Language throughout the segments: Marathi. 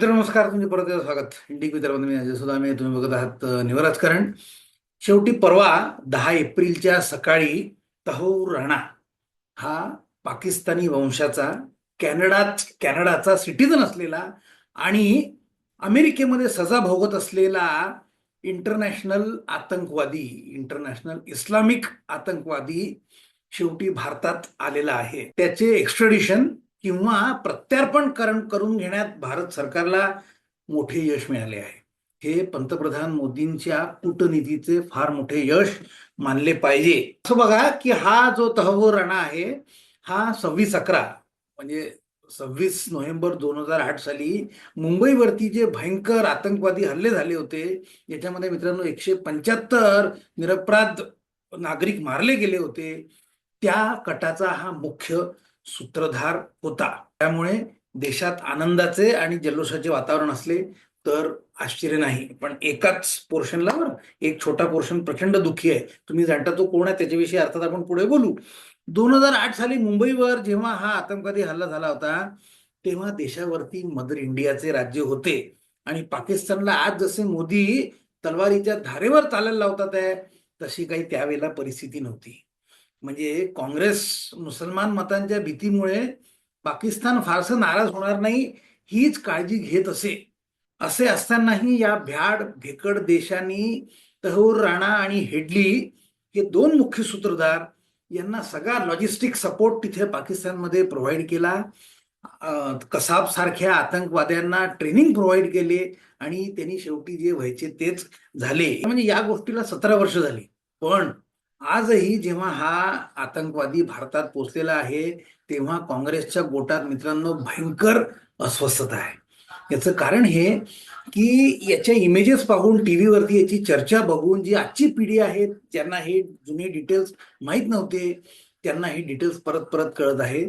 मित्र नमस्कार. तुमचे परत एकदा स्वागत. इंडिक विदर्भात मी अजय सुद्धा मी तुम्ही बघत आहात निवराज निव शेवटी परवा दहा एप्रिलच्या सकाळी तहूर राणा हा पाकिस्तानी वंशाचा कॅनडाच कॅनडाचा सिटीजन असलेला आणि अमेरिकेमध्ये सजा भोगत असलेला इंटरनॅशनल आतंकवादी इंटरनॅशनल इस्लामिक आतंकवादी शेवटी भारतात आलेला आहे. त्याचे एक्स्ट्रडिशन किंवा प्रत्यार्पण करण करून घेण्यात भारत सरकारला मोठे यश मिळाले आहे. हे पंतप्रधान मोदींच्या कूटनीतीचे फार मोठे यश मानले पाहिजे. असं बघा की हा जो तहव्वूर राणा आहे हा सव्वीस अकरा म्हणजे सव्वीस नोव्हेंबर दोन हजार आठ साली मुंबईवरती जे भयंकर आतंकवादी हल्ले झाले होते याच्यामध्ये मित्रांनो एकशे पंच्याहत्तर निरपराध नागरिक मारले गेले होते. त्या कटाचा हा मुख्य सूत्रधार होता. त्यामुळे देशात आनंदाचे आणि जल्लोषाचे वातावरण असले तर आश्चर्य नाही. पण एकाच पोर्शनला बरं एक छोटा पोर्शन प्रचंड दुःखी आहे. तुम्ही जाणता तो कोण आहे त्याच्याविषयी अर्थात आपण पुढे बोलू. दोन हजार आठ साली मुंबईवर जेव्हा हा आतंकवादी हल्ला झाला होता तेव्हा देशावरती मदर इंडियाचे राज्य होते. आणि पाकिस्तानला आज जसे मोदी तलवारीच्या धारेवर चालायला लावतात आहे तशी काही त्यावेळेला परिस्थिती नव्हती. म्हणजे काँग्रेस मुसलमान मतांच्या भीतीमुळे पाकिस्तान फारसं नाराज होणार नाही हीच काळजी घेत असे. असे असतानाही या भ्याड भेकड देशांनी तहूर राणा आणि हेडली हे दोन मुख्य सूत्रधार यांना सगळा लॉजिस्टिक सपोर्ट तिथे पाकिस्तानमध्ये प्रोव्हाइड केला. कसाब सारख्या आतंकवाद्यांना ट्रेनिंग प्रोव्हाइड केले आणि त्यांनी शेवटी जे व्हायचे तेच झाले. म्हणजे या गोष्टीला सतरा वर्ष झाली. पण आजही जेव्हा हा आतंकवादी भारतात पोचलेला आहे तेव्हा काँग्रेसच्या गोटात मित्रांनो भयंकर अस्वस्थता आहे. याचं कारण हे की याच्या इमेजेस पाहून टी व्हीवरती याची चर्चा बघून जी आजची पिढी आहे ज्यांना हे जुने डिटेल्स माहीत नव्हते त्यांना हे डिटेल्स परत परत कळत आहे.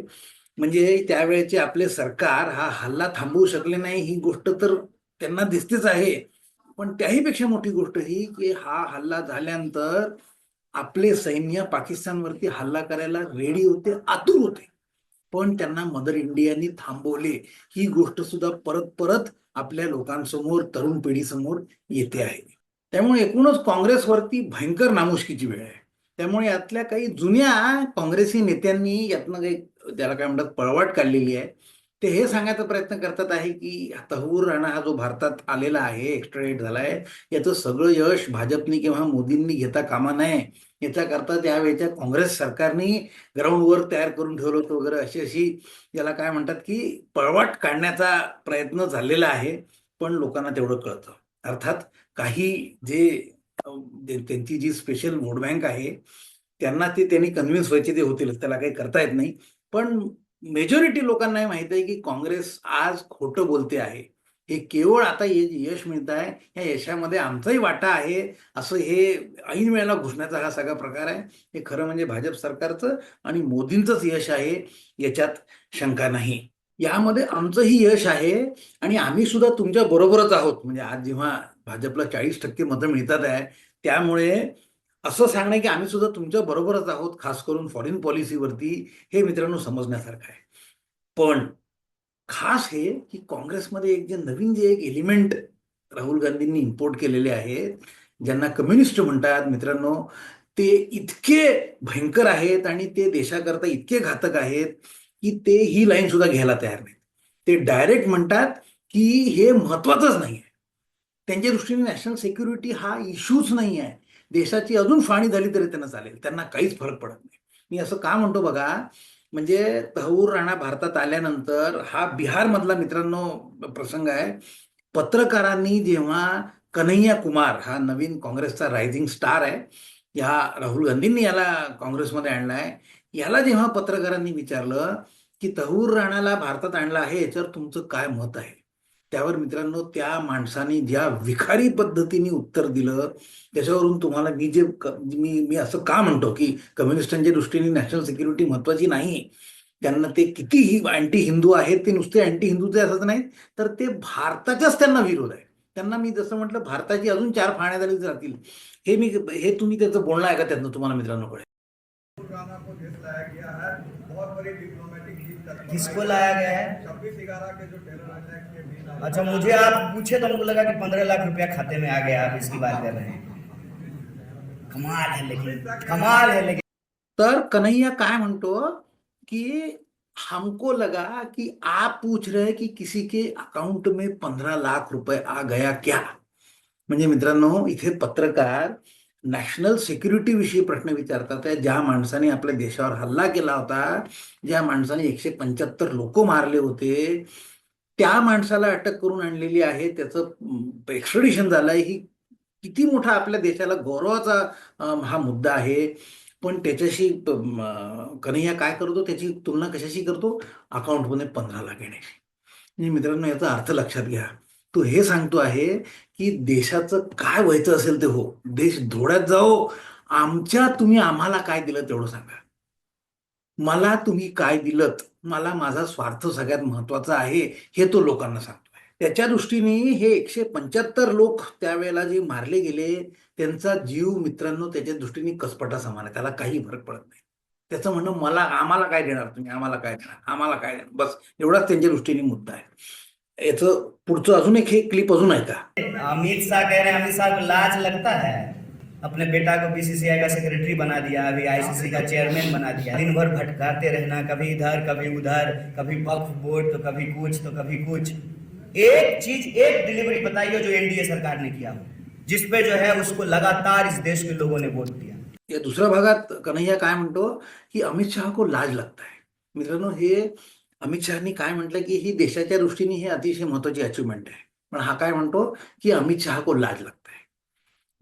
म्हणजे त्यावेळेचे आपले सरकार हा हल्ला थांबवू शकले नाही ही गोष्ट तर त्यांना दिसतेच आहे. पण त्याहीपेक्षा मोठी गोष्ट ही की हा हल्ला झाल्यानंतर आपले सैन्य पाकिस्तानवरती हल्ला करायला रेडी होते आतुर होते. पण त्यांना मदर इंडियानी थांबवले. ही गोष्ट सुद्धा परत परत आपल्या लोकांसमोर तरुण पिढीसमोर येते आहे. त्यामुळे एकूणच काँग्रेसवरती भयंकर नामुष्कीची वेळ आहे. त्यामुळे यातल्या काही जुन्या काँग्रेसी नेत्यांनी यातनं काही त्याला काय म्हणतात पळवाट काढलेली आहे. ते हे सांगायचा प्रयत्न करतात आहे की तहूर राणा हा जो भारतात आलेला आहे एक्स्ट्राडेट झालाय याचं सगळं यश भाजपनी किंवा मोदींनी घेता कामा नये. याच्याकरता त्यावेळेच्या काँग्रेस सरकारने ग्राउंडवर तयार करून ठेवलं होतं वगैरे अशी अशी याला काय म्हणतात की पळवाट काढण्याचा प्रयत्न झालेला आहे. पण लोकांना तेवढं कळतं. अर्थात काही जे त्यांची जी स्पेशल वोट बँक आहे त्यांना ते त्यांनी कन्व्हिन्स व्हायचे ते होतीलच. त्याला काही करता येत नाही. पण मेजॉरिटी लोकांना माहीत आहे की काँग्रेस आज खोटं बोलते आहे. हे केवळ आता हे यश मिळत आहे या यशामध्ये आमचाही वाटा आहे. असं हे ऐन वेळेला घुसण्याचा हा सगळा प्रकार आहे. हे खरं म्हणजे भाजप सरकारचं आणि मोदींचंच यश आहे याच्यात शंका नाही. यामध्ये आमचंही यश आहे आणि आम्ही सुद्धा तुमच्या बरोबरच आहोत. म्हणजे आज जेव्हा भाजपला चाळीस टक्के मतं मिळतात आहे त्यामुळे असं सांगणं की आम्ही सुद्धा तुमच्या बरोबरच आहोत खास करून फॉरेन पॉलिसीवरती हे मित्रांनो समजण्यासारखं आहे. पण खास हे की काँग्रेसमध्ये एक जे नवीन जे एक एलिमेंट राहुल गांधींनी इम्पोर्ट केलेले आहेत ज्यांना कम्युनिस्ट म्हणतात मित्रांनो ते इतके भयंकर आहेत आणि ते देशाकरता इतके घातक आहेत की ते ही लाईन सुद्धा घ्यायला तयार नाहीत. ते डायरेक्ट म्हणतात की हे महत्वाचंच नाही आहे त्यांच्या दृष्टीने नॅशनल सिक्युरिटी हा इश्यूच नाही आहे देशाची अजून फाणी झाली तरी त्यांना चालेल. त्यांना काहीच फरक पडत नाही. मी असं का म्हणतो बघा म्हणजे तहूर राणा भारतात आल्यानंतर हा बिहारमधला मित्रांनो प्रसंग आहे. पत्रकारांनी जेव्हा कन्हैया कुमार हा नवीन काँग्रेसचा रायझिंग स्टार आहे या राहुल गांधींनी याला काँग्रेसमध्ये आणलाय याला जेव्हा पत्रकारांनी विचारलं की तहूर राणाला भारतात आणलं आहे याच्यावर तुमचं काय मत आहे? त्यावर मित्रांनो त्या माणसाने ज्या विखारी पद्धतीने उत्तर दिलं त्याच्यावरून तुम्हाला मी जे मी मी असं का म्हणतो की कम्युनिस्टांच्या दृष्टीने नॅशनल सिक्युरिटी महत्वाची नाही त्यांना ते कितीही अँटी हिंदू आहेत ते नुसते अँटी हिंदूचे असत नाही तर ते भारताच्याच त्यांना विरोध आहे. त्यांना मी जसं म्हटलं भारताची अजून चार फाण्या झाली जातील. हे मी हे तुम्ही त्याचं बोलणं आहे का त्यातनं तुम्हाला मित्रांनो कळेल. किसको लाया गया है? छब्बीस ग्यारह के जो टेरर अटैक के अच्छा मुझे आप पूछे तो हमको लगा कि पंद्रह लाख रुपया खाते में आ गया, आप इसकी बात कर रहे हैं। कमाल है लेकिन, कमाल है लेकिन। तर कन्हैया काय म्हणतो कि हमको लगा कि आप पूछ रहे हैं कि किसी के अकाउंट में पंद्रह लाख रुपए आ गया क्या? म्हणजे मित्रांनो, इथे पत्रकार नॅशनल सिक्युरिटी विषयी प्रश्न विचारतात ज्या माणसाने आपल्या देशावर हल्ला केला होता, ज्या माणसाने एकशे पंच्याहत्तर लोक मारले होते त्या माणसाला अटक करून आणलेली आहे त्याचं एक्सट्रडिशन झालंय ही किती मोठा आपल्या देशाला गौरवाचा हा मुद्दा आहे. पण त्याच्याशी कन्हैया काय करतो त्याची तुलना कशाशी करतो? अकाउंटमध्ये पंधरा लाख येण्याशी म्हणजे मित्रांनो याचा अर्थ लक्षात घ्या. तो हे सांगतो आहे की देशाचं काय व्हायचं असेल ते हो. देश धोड्यात जाओ. आमच्या तुम्ही आम्हाला काय दिलं तेवढं सांगा. मला तुम्ही काय दिलं मला माझा स्वार्थ सगळ्यात महत्त्वाचा आहे हे तो लोकांना सांगतो त्याच्या दृष्टीने हे एकशे पंच्याहत्तर लोक त्यावेळेला जे मारले गेले त्यांचा जीव मित्रांनो त्याच्या दृष्टीने कसपटा समान आहे. त्याला काही फरक पडत नाही. त्याचं म्हणणं मला आम्हाला काय देणार तुम्ही? आम्हाला काय देणार? आम्हाला काय देणार? बस एवढाच त्यांच्या दृष्टीने मुद्दा आहे. याचं पुढचं अजून एक हे क्लिप अजून आहे का आम्ही लाज लगता है? अपने बेटा को बीसीसीआई का सेक्रेटरी बना दिया, अभी आईसीसी का चेयरमैन बना दिया। दिन भर भटकाते रहना, कभी इधर, कभी उधर, कभी वक्फ बोर्ड तो कभी कुछ तो कभी कुछ। एक चीज़, एक डिलीवरी बताइए जो एनडीए सरकार ने किया हो जिस पे जो है उसको लगातार इस देश के लोगों ने वोट दिया। या दुसऱ्या भागात कन्हैया काय म्हणतो की अमित शहा को लाज लगता है। मित्रांनो, हे अमित शहानी काय म्हटलं की ही देशाच्या दृष्टीने ही अतिशय महत्वाची अचिव्हमेंट आहे. पण हा काय म्हणतो की अमित शहा को लाज लगता है.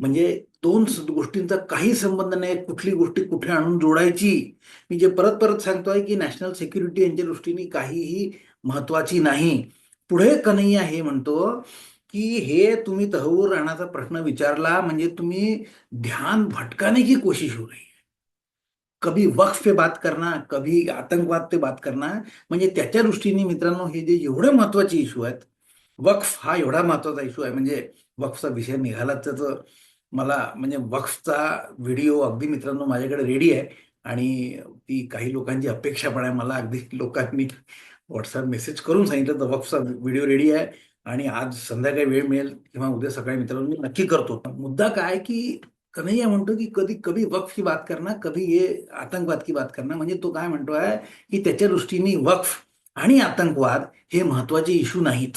म्हणजे दोन गोष्टींचा काही संबंध नाही. कुठली गोष्टी कुठे आणून जोडायची? मी जे परत परत सांगतोय की नॅशनल सिक्युरिटी यांच्या दृष्टीने काहीही महत्वाची नाही. पुढे कन्हैया हे म्हणतो की हे तुम्ही तहवूर राहण्याचा प्रश्न विचारला म्हणजे तुम्ही ध्यान भटकाने की कोशिश हो रही है कभी वक्फ पे बात करना कभी आतंकवाद पे बात करना. म्हणजे त्याच्या दृष्टीने मित्रांनो हे जे एवढे महत्त्वाचे इशू आहेत वक्फ हा एवढा महत्त्वाचा इशू आहे. म्हणजे वक्फचा विषय निघालाच त्याचं. मला म्हणजे वक्फचा व्हिडिओ अगदी मित्रांनो माझ्याकडे रेडी आहे. आणि ती काही लोकांची अपेक्षा पण आहे. मला अगदी लोकांनी व्हॉट्सअप मेसेज करून सांगितलं तर वक्फचा व्हिडिओ रेडी आहे. आणि आज संध्याकाळी वेळ मिळेल किंवा उद्या सकाळी मित्रांनो मी नक्की करतो. मुद्दा काय की कन्हैया म्हणतो की कधी कभी वक्फ की बात करना कभी ये आतंकवाद की बात करना. म्हणजे तो काय म्हणतो आहे की त्याच्या दृष्टीने वक्फ आणि आतंकवाद हे महत्त्वाचे इशू नाहीत.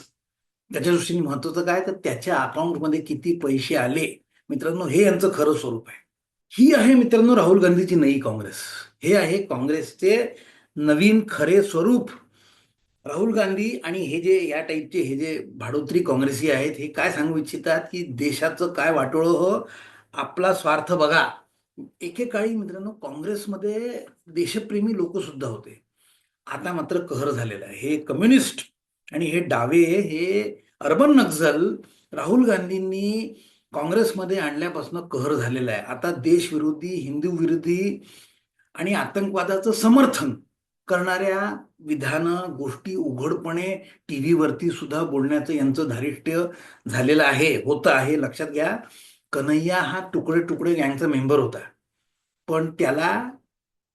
त्याच्या दृष्टीने महत्वाचं काय? तर त्याच्या अकाउंटमध्ये किती पैसे आले मित्रांनो हे यांचं खरं स्वरूप आहे. ही आहे मित्रांनो राहुल गांधीची नई काँग्रेस. हे आहे काँग्रेसचे नवीन खरे स्वरूप. राहुल गांधी आणि हे जे या टाईपचे हे जे भाडोत्री काँग्रेसी आहेत हे काय सांगू इच्छितात की देशाचं काय वाटोळं हो आपला स्वार्थ बघा. एकेकाळी मित्रांनो काँग्रेसमध्ये देशप्रेमी लोक सुद्धा होते. आता मात्र कहर झालेला आहे. हे कम्युनिस्ट आणि हे डावे हे अर्बन नक्झल राहुल गांधींनी काँग्रेसमध्ये आणल्यापासून कहर झालेला आहे. आता देशविरोधी हिंदू विरोधी आणि आतंकवादाचं समर्थन करणाऱ्या विधानं गोष्टी उघडपणे टी व्हीवरती सुद्धा बोलण्याचं यांचं धारिष्ट्य झालेलं आहे होतं आहे. लक्षात घ्या कन्हैया हा तुकडे तुकडे गँगचा मेंबर होता. पण त्याला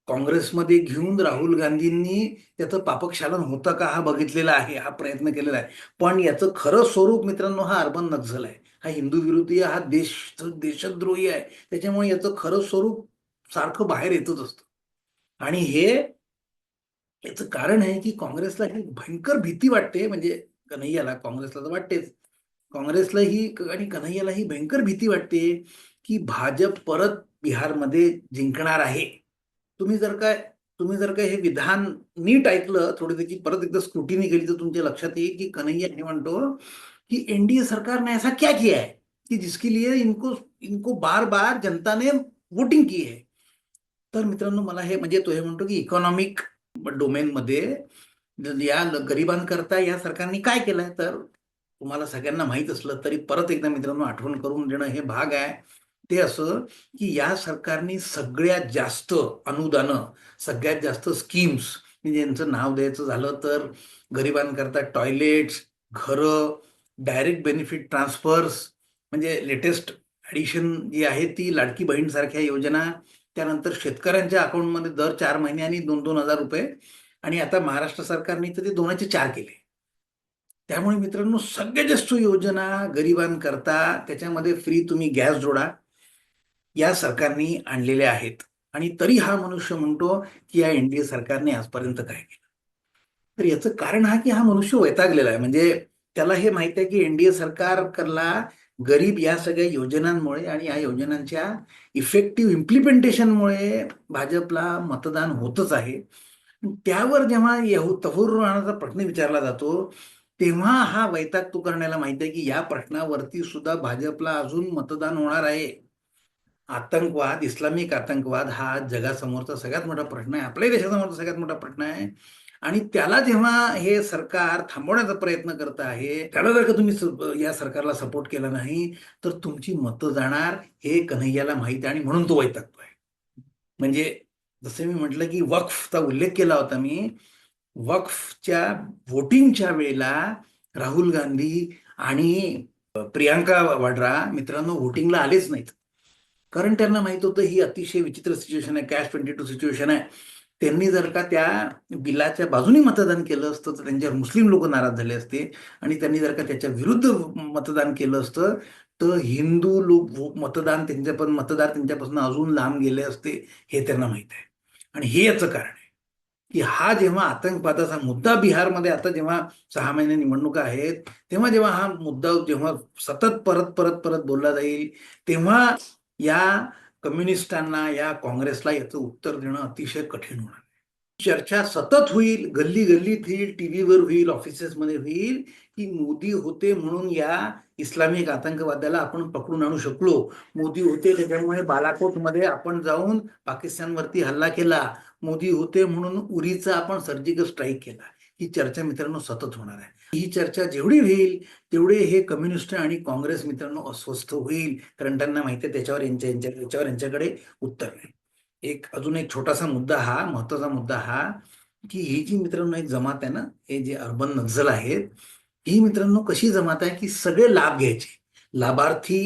काँग्रेसमध्ये घेऊन राहुल गांधींनी त्याचं पापक्षालन होतं का हा बघितलेला आहे हा प्रयत्न केलेला आहे. पण याचं खरं स्वरूप मित्रांनो हा अर्बन नक्झल आहे. हा हिंदू विरोधी हा देश देशद्रोही आहे. त्याच्यामुळे याचं खरं स्वरूप सारखं बाहेर येतच असतं. आणि हे याचं कारण आहे की काँग्रेसला ही भयंकर भीती वाटते. म्हणजे कन्हैयाला काँग्रेसला तर वाटतेच. काँग्रेसला ही आणि कन्हैयाला ही भयंकर भीती वाटते की भाजप परत बिहारमध्ये जिंकणार आहे. तुम्ही जर काय तुम्ही जर काय हे विधान नीट ऐकलं थोडी त्याची परत एकदा स्क्रुटिनी केली तर तुमच्या लक्षात येईल की कन्हैया हे म्हणतो कि एनडीए सरकार ने ऐसा क्या किया है कि जिसके लिए इनको इनको बार बार जनता ने वोटिंग की है? तर मित्रांनो मला हे म्हणजे तो हे म्हणतो की इकॉनॉमिक डोमेन मध्ये या गरिबांकरता या सरकारने काय केलंय? तर तुम्हाला सगळ्यांना माहीत असलं तरी परत एकदा मित्रांनो आठवण करून देणं हे भाग आहे. ते असं की या सरकारने सगळ्यात जास्त अनुदानं सगळ्यात जास्त स्कीम्स म्हणजे यांचं नाव द्यायचं झालं तर गरिबांकरता टॉयलेट्स घरं डायरेक्ट बेनिफिट ट्रान्सफर्स म्हणजे लेटेस्ट ॲडिशन जी आहे ती लाडकी बहीणसारख्या योजना त्यानंतर शेतकऱ्यांच्या अकाउंटमध्ये दर चार महिन्यांनी दोन दोन हजार रुपये. आणि आता महाराष्ट्र सरकारने तर ते दोनाचे चार केले. त्यामुळे मित्रांनो सगळ्यात जास्त योजना गरिबांकरता त्याच्यामध्ये फ्री तुम्ही गॅस जोडा. या सरकारने आणलेल्या आहेत. आणि तरी हा मनुष्य म्हणतो की या एनडीए सरकारने आजपर्यंत काय केलं? तर याचं कारण हा की हा मनुष्य वैतागलेला आहे. म्हणजे त्याला हे माहिती आहे की एनडीए सरकारला गरीब या सगळ्या योजनांमुळे आणि या योजनांच्या इफेक्टिव्ह इम्प्लिमेंटेशनमुळे भाजपला मतदान होतच आहे. त्यावर जेव्हा येहू तहूर राहण्याचा प्रश्न विचारला जातो तेव्हा हा वैताग तू करण्याला माहिती आहे की या प्रश्नावरती सुद्धा भाजपला अजून मतदान होणार आहे. आतंकवाद इस्लामिक आतंकवाद हा जगासमोरचा सगळ्यात मोठा प्रश्न आहे. आपल्याही देशासमोरचा सगळ्यात मोठा प्रश्न आहे. आणि त्याला जेव्हा हे सरकार थांबवण्याचा प्रयत्न करत आहे त्याला जर का तुम्ही या सरकारला सपोर्ट केला नाही तर तुमची मतं जाणार हे कन्हैयाला माहिती आहे आणि म्हणून तो वैतागतोय. म्हणजे जसं मी म्हटलं की वक्फचा उल्लेख केला होता मी वक्फच्या व्होटिंगच्या वेळेला राहुल गांधी आणि प्रियांका वाड्रा मित्रांनो व्होटिंगला आलेच नाहीत. कारण त्यांना माहीत होतं ही अतिशय विचित्र सिच्युएशन आहे कॅश ट्वेंटी टू सिच्युएशन आहे. त्यांनी जर का त्या बिलाच्या बाजूने मतदान केलं असतं तर त्यांच्यावर मुस्लिम लोक नाराज झाले असते आणि त्यांनी जर का त्याच्या विरुद्ध मतदान केलं असतं तर हिंदू लोक मतदान त्यांच्या पण मतदार त्यांच्यापासून अजून लांब गेले असते हे त्यांना माहीत आहे. आणि हे याचं कारण आहे की हा जेव्हा आतंकवादाचा मुद्दा बिहारमध्ये आता जेव्हा सहा महिने निवडणुका आहेत तेव्हा जेव्हा हा मुद्दा जेव्हा सतत परत परत परत बोलला जाईल तेव्हा या कम्युनिस्टांना या काँग्रेसला याचं उत्तर देणं अतिशय कठीण होणार चर्चा सतत होईल गल्ली गल्लीत होईल टीव्हीवर होईल ऑफिसेसमध्ये होईल की मोदी होते म्हणून या इस्लामिक आतंकवादाला आपण पकडून आणू शकलो. मोदी होते त्याच्यामुळे बालाकोटमध्ये आपण जाऊन पाकिस्तानवरती हल्ला केला. मोदी होते म्हणून उरीचा आपण सर्जिकल स्ट्राईक केला. ही चर्चा मित्रांनो सतत होणार आहे. ही चर्चा जेवढी होईल तेवढे हे कम्युनिस्ट आणि काँग्रेस मित्रांनो अस्वस्थ होईल कारण त्यांना माहिती आहे त्याच्यावर यांच्या यांच्या याच्यावर यांच्याकडे उत्तर नाही एक अजून एक छोटासा मुद्दा हा महत्त्वाचा मुद्दा हा की ही जी मित्रांनो एक जमात आहे ना हे जे अर्बन नक्झल आहेत ही मित्रांनो कशी जमात आहे की सगळे लाभ घ्यायचे. लाभार्थी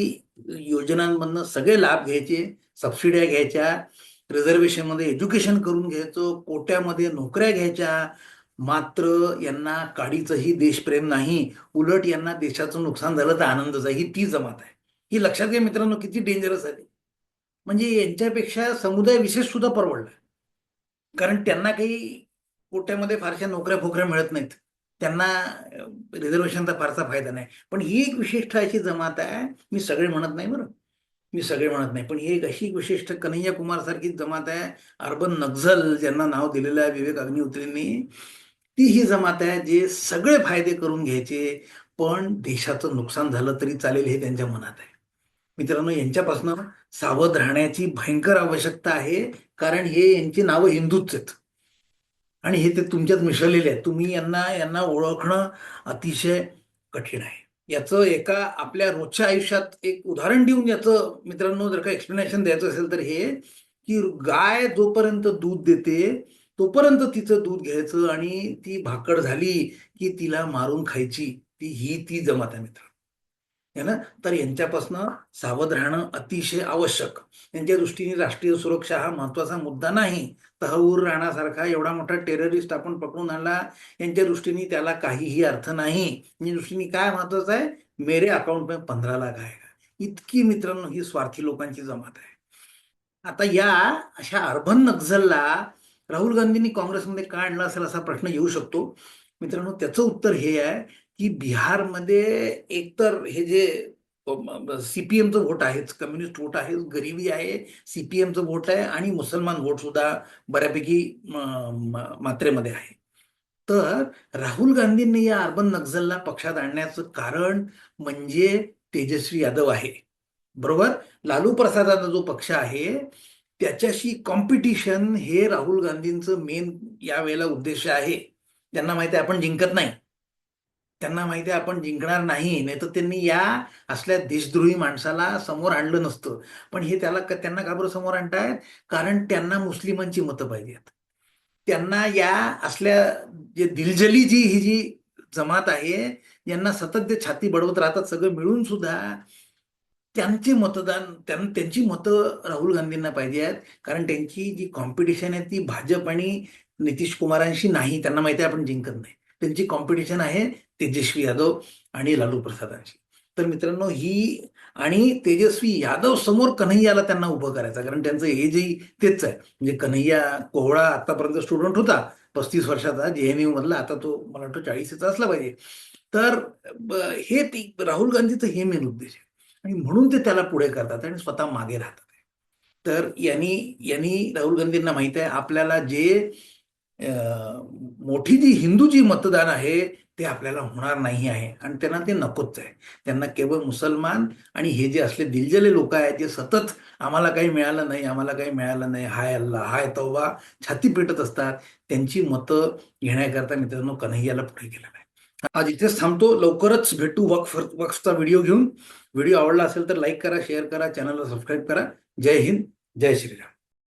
योजनांमधनं सगळे लाभ घ्यायचे सबसिड्या घ्यायच्या रिझर्वेशनमध्ये एज्युकेशन करून घ्यायचं कोट्यामध्ये नोकऱ्या घ्यायच्या मात्र यांना काडीचंही देशप्रेम नाही उलट यांना देशाचं नुकसान झालं तर आनंदच ही ती जमात आहे. ही लक्षात घ्या मित्रांनो किती डेंजरस आहे. म्हणजे यांच्यापेक्षा समुदाय विशेष सुद्धा परवडला. कारण त्यांना काही कोट्यामध्ये फारशा नोकऱ्या फोकऱ्या मिळत नाहीत. त्यांना रिझर्वेशनचा फारसा फायदा नाही. पण ही एक विशिष्ट अशी जमात आहे मी सगळे म्हणत नाही बरं. मी सगळे म्हणत नाही. पण ही एक अशी विशिष्ट कन्हैया कुमार सारखी जमात आहे अर्बन नक्झल ज्यांना नाव दिलेलं आहे विवेक अग्निहोत्रींनी. ती ही जमात आहे जे सगळे फायदे करून घ्यायचे पण देशाचं नुकसान झालं तरी चालेल हे त्यांच्या मनात आहे. मित्रांनो यांच्यापासून सावध राहण्याची भयंकर आवश्यकता आहे कारण हे यांची नावं हिंदूच आहेत. आणि हे ते तुमच्यात मिसळलेले आहेत. तुम्ही यांना यांना ओळखणं अतिशय कठीण आहे. याचं एका आपल्या रोजच्या आयुष्यात एक उदाहरण देऊन याचं मित्रांनो जर का एक्सप्लेनेशन द्यायचं असेल तर हे की गाय जोपर्यंत दूध देते तोपर्यंत तिचं दूध घ्यायचं आणि ती भाकड झाली की तिला मारून खायची ती ही ती जमात आहे मित्र है ना? तर यांच्यापासनं सावध राहणं अतिशय आवश्यक. यांच्या दृष्टीने राष्ट्रीय सुरक्षा हा महत्त्वाचा मुद्दा नाही. तहवूर राहण्यासारखा एवढा मोठा टेररिस्ट आपण पकडून आणला यांच्या दृष्टीने त्याला काहीही अर्थ नाही. यांच्या दृष्टीने काय महत्वाचं आहे? मेरे अकाउंट में पंधरा लाख आहे. इतकी मित्रांनो ही स्वार्थी लोकांची जमात आहे. आता या अशा अर्बन नक्झलला राहुल गांधींनी काँग्रेसमध्ये काय आणलं असेल असा प्रश्न येऊ शकतो. मित्रांनो त्याचं उत्तर हे आहे की बिहारमध्ये एकतर हे जे सीपीएमचं व्होट आहेच कम्युनिस्ट व्होट आहे गरिबी आहे सीपीएमचं व्होट आहे आणि मुसलमान व्होट सुद्धा बऱ्यापैकी मात्रेमध्ये आहे. तर राहुल गांधींनी या अर्बन नक्झलला पक्षात आणण्याचं कारण म्हणजे तेजस्वी यादव आहे. बरोबर? लालू प्रसादाचा जो पक्ष आहे त्याच्याशी कॉम्पिटिशन हे राहुल गांधींचं मेन यावेळेला उद्देश आहे. त्यांना माहिती आहे आपण जिंकत नाही. त्यांना माहिती आहे आपण जिंकणार नाही. नाही तर त्यांनी या असल्या देशद्रोही माणसाला समोर आणलं नसतं. पण हे त्याला त्यांना का बरं समोर आणतायत? कारण त्यांना मुस्लिमांची मतं पाहिजेत. त्यांना या असल्या जे दिलजली जी ही जी जमात आहे यांना सतत जे छाती बडवत राहतात. सगळं मिळून सुद्धा त्यांचे मतदान त्यां त्यांची मतं राहुल गांधींना पाहिजे आहेत. कारण त्यांची जी कॉम्पिटिशन आहे ती भाजप आणि नितीश कुमारांशी नाही. त्यांना माहिती आहे आपण जिंकत नाही. त्यांची कॉम्पिटिशन आहे तेजस्वी यादव आणि लालू प्रसादांशी. तर मित्रांनो ही आणि तेजस्वी यादव समोर कन्हैयाला त्यांना उभं करायचं कारण त्यांचं एजही तेच आहे. म्हणजे कन्हैया कोहळा आतापर्यंत स्टुडंट होता. पस्तीस वर्षाचा जे एन यू मधला. आता तो मला वाटतं चाळीसचा असला पाहिजे. तर हे ती राहुल गांधीचं हे मेन उद्देश आहे. आणि म्हणून ते त्याला पुढे करतात आणि स्वतः मागे राहतात. तर यांनी यांनी राहुल गांधींना माहीत आहे आपल्याला जे मोठी जी हिंदू जी मतदान आहे ते आपल्याला होणार नाही आहे. आणि त्यांना ते नकोच आहे. त्यांना केवळ मुसलमान आणि हे जे असले दिलजले लोक आहेत जे सतत आम्हाला काही मिळालं नाही आम्हाला काही मिळालं नाही हाय अल्ला हाय तौबा छाती पेटत असतात त्यांची मतं घेण्याकरता मित्रांनो कन्हैयाला पुढे केलेला आहे आज इथेच थांबतो. लवकरच भेटू वक्फ वक्फचा व्हिडिओ घेऊन. व्हिडिओ आवडला असेल तर लाईक करा शेअर करा चॅनलला सबस्क्राईब करा. जय हिंद जय श्रीराम.